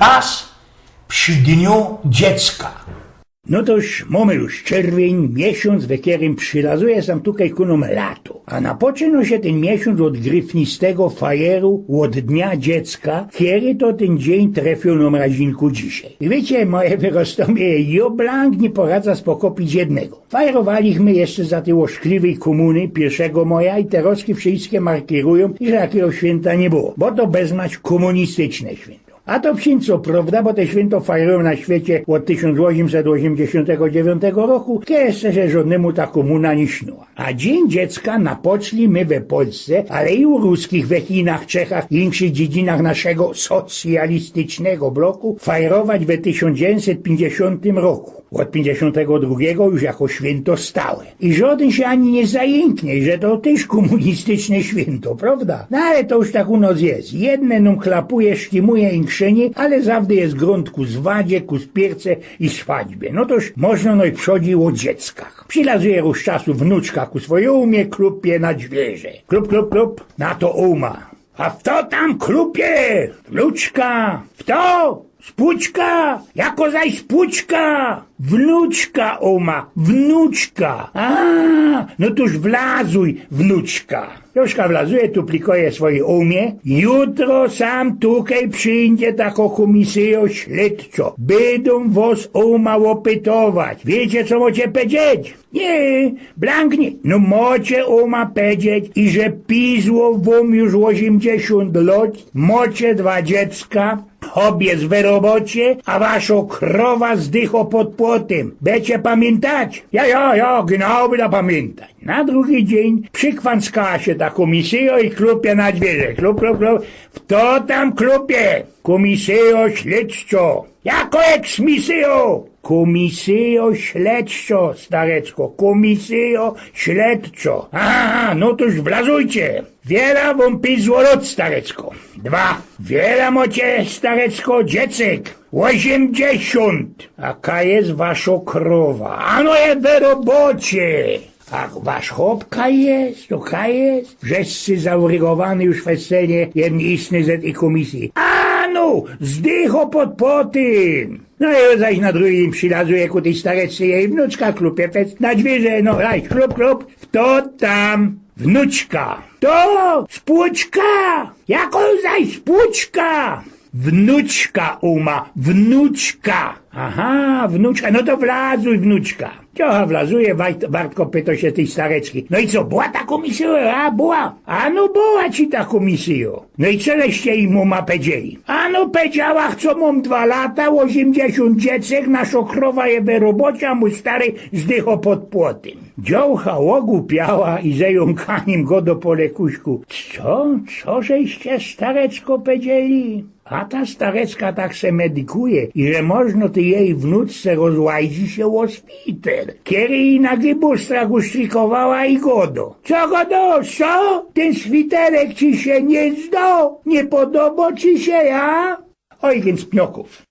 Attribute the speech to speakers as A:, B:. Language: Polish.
A: Czas przy dniu dziecka.
B: No toż mamy już czerwień, miesiąc, w którym przylazuje sam tutaj ku nam lato. A napoczyna się ten miesiąc od gryfnistego fajeru, od dnia dziecka, kiedy to ten dzień trafił nam razinku dzisiaj. I wiecie, moje wyrostomie, jo blank nie poradza spokopić jednego. Fajerowaliśmy jeszcze za tej oszkliwej komuny 1 maja i teroski wszystkie markirują, że jakiego święta nie było, bo to bezmać komunistyczne święto. A to wsin co prawda, bo te święto fajerują na świecie od 1889 roku, jeszcze się żadnemu ta komuna nie śniła. A Dzień Dziecka napoczli my we Polsce, ale i u ruskich we Chinach, Czechach i innych dziedzinach naszego socjalistycznego bloku fajerować we 1950 roku. Od 52 już jako święto stałe. I żaden się ani nie zajęknie, że to też komunistyczne święto, prawda? No ale to już tak u nas jest. Jedne nam chlapuje, sztimuje i krzenie, ale zawsze jest grunt ku zwadzie, ku spierce i swadźbie. No toż można no i przodzi o dzieckach. Przylazuje już czasu wnuczka ku swojumie, klupie na dźwierze. Klup, klup, klup, na to uma. A w to tam klupie? Wnuczka! W to? Spuczka! Jako zaś spuczka! Wnuczka, oma, wnuczka! A, no tuż wlazuj, wnuczka! Joszka wlazuje, tu plikuje swoje umie. Jutro sam tutaj przyjdzie tako komisjo śledczo. Będą was oma opytować. Wiecie, co macie powiedzieć? Nie, blanknie. No macie oma powiedzieć i że pizło wam już 80 lat, macie dwa dziecka, Obie z wyrobocie, a wasza krowa zdycho pod płotem. Będziecie pamiętać? Ja, ja, ja, genau będę pamiętać. Na drugi dzień przykwanskała się ta komisja i klupie na dwierze. Klup, klup, klup. W to tam klupie. Komisjo śledczo. Jako eksmisjo. Komisjo śledczo, starecko. Komisjo śledczo. Aha, no toż wlazujcie. Wiela wam pizło rod, starecko. Dwa. Wiela mocie, starecko, dziecek. Osiemdziesiąt. Aka jest wasza krowa? Ano jest w robocie. Ach, wasz chłopka jest, to ka jest? Wszyscy zaurygowany już wesele, jeden istny z tej komisji. A no, zdycho pod potym. No i zaś na drugim przylazuje ku tej starecy jej wnuczka klupie fest na dźwierze, no raj, klub, klub, kto tam? Wnuczka. To spłuczka! Jaką zaś spłuczka? Wnuczka uma, wnuczka. Aha, wnuczka, no to wlazuj wnuczka. Ciocha wlazuje, Bartko pyta się tej stareckiej. No i co, była ta komisja? A, była. A no była ci ta komisja. No i coleście im mama powiedzieli? A no powiedziała, co mam dwa lata, 80 dziecek, nasza krowa je we robocie, a mój stary zdycho pod płotem. Dziołcha ogłupiała i zająkaniem go do polekuśku. Co? Co żeście starecko powiedzieli? A ta starecka tak se medykuje i że można ty jej wnuczce rozłajzi się o szpitel. Kiedy i na gybustra usztrikowała i godo. Co godo? Co? Ten świtelek ci się nie zdo? Nie podoba ci się, ja? Więc pnioków.